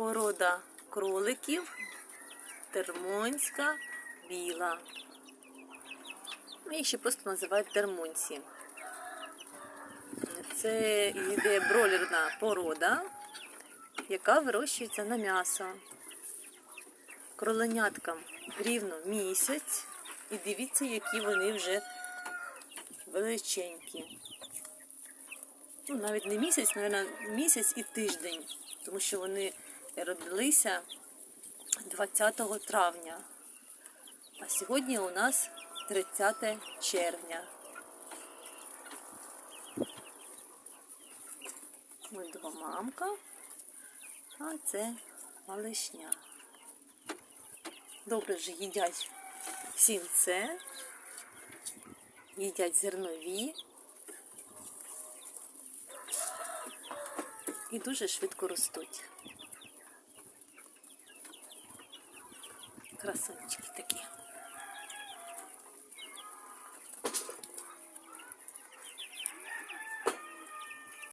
Порода кроликів термонська біла. Їх ще просто називають термонці. Це йде бройлерна порода, яка вирощується на м'ясо. Кроленяткам рівно місяць. І дивіться, які вони вже величенькі. Ну, навіть не місяць, мабуть, місяць і тиждень, тому що вони родилися 20 травня. А сьогодні у нас 30 червня. Ось мамка, а це малишня. Добре вже їдять сінце, їдять зернові і дуже швидко ростуть. Красунчики такі.